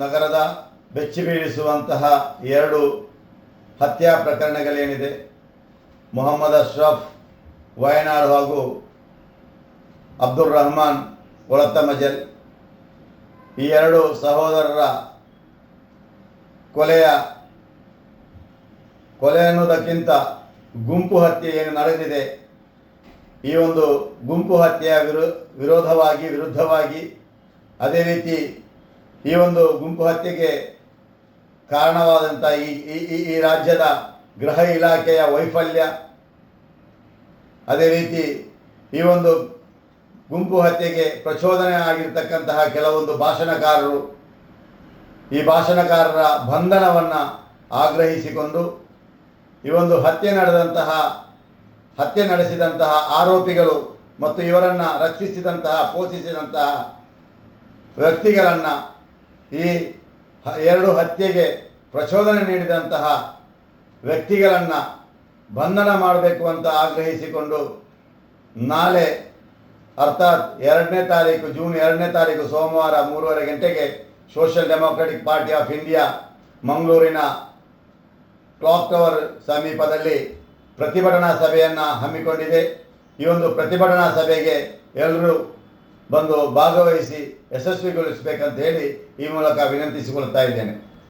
ನಗರದ ಬೆಚ್ಚಿ ಬೀಳಿಸುವಂತಹ ಎರಡು ಹತ್ಯಾ ಪ್ರಕರಣಗಳೇನಿದೆ. ಮೊಹಮ್ಮದ್ ಅಶ್ರಫ್, ವಯನಾಡ್ ಹಾಗೂ ಅಬ್ದುಲ್ ರಹಮಾನ್ ಒಳತ್ತಮಜಲ್ ಈ ಎರಡು ಸಹೋದರರ ಕೊಲೆಯ ಕೊಲೆ ಅನ್ನೋದಕ್ಕಿಂತ ಗುಂಪು ಹತ್ಯೆ ಏನು ನಡೆದಿದೆ. ಈ ಒಂದು ಗುಂಪು ಹತ್ಯೆಯ ವಿರೋ, ವಿರೋಧವಾಗಿ, ವಿರುದ್ಧವಾಗಿ ಅದೇ ರೀತಿ ಈ ಒಂದು ಗುಂಪು ಹತ್ಯೆಗೆ ಕಾರಣವಾದಂಥ ಈ, ಈ- ಈ ರಾಜ್ಯದ ಗೃಹ ಇಲಾಖೆಯ ವೈಫಲ್ಯ. ಅದೇ ರೀತಿ ಈ ಒಂದು ಗುಂಪು ಹತ್ಯೆಗೆ ಪ್ರಚೋದನೆ ಆಗಿರ್ತಕ್ಕಂತಹ ಕೆಲವೊಂದು ಭಾಷಣಕಾರರು ಈ ಭಾಷಣಕಾರರ ಬಂಧನವನ್ನು ಆಗ್ರಹಿಸಿಕೊಂಡು ಈ ಒಂದು ಹತ್ಯೆ ನಡೆದಂತಹ, ಹತ್ಯೆ ನಡೆಸಿದಂತಹ ಆರೋಪಿಗಳು ಮತ್ತು ಇವರನ್ನು ರಕ್ಷಿಸಿದಂತಹ, ಪೋಷಿಸಿದಂತಹ ವ್ಯಕ್ತಿಗಳನ್ನು ಈ ಎರಡು ಹತ್ಯೆಗೆ ಪ್ರಚೋದನೆ ನೀಡಿದಂತಹ ವ್ಯಕ್ತಿಗಳನ್ನು ಬಂಧನ ಮಾಡಬೇಕು ಅಂತ ಆಗ್ರಹಿಸಿಕೊಂಡು ನಾಳೆ ಅರ್ಥಾತ್ ಎರಡನೇ ತಾರೀಕು, ಜೂನ್ ಎರಡನೇ ತಾರೀಕು ಸೋಮವಾರ ಮೂರುವರೆ ಗಂಟೆಗೆ social democratic party of India ಮಂಗಳೂರಿನ ಕ್ಲಾಕ್ ಟವರ್ ಸಮೀಪದಲ್ಲಿ ಪ್ರತಿಭಟನಾ ಸಭೆಯನ್ನು ಹಮ್ಮಿಕೊಂಡಿದೆ. ಈ ಒಂದು ಪ್ರತಿಭಟನಾ ಸಭೆಗೆ ಎಲ್ಲರೂ ಬಂದು ಭಾಗವಹಿಸಿ ಯಶಸ್ವಿಗೊಳಿಸಬೇಕಂತ ಹೇಳಿ ಈ ಮೂಲಕ ವಿನಂತಿಸಿಕೊಳ್ತಾ ಇದ್ದೇನೆ.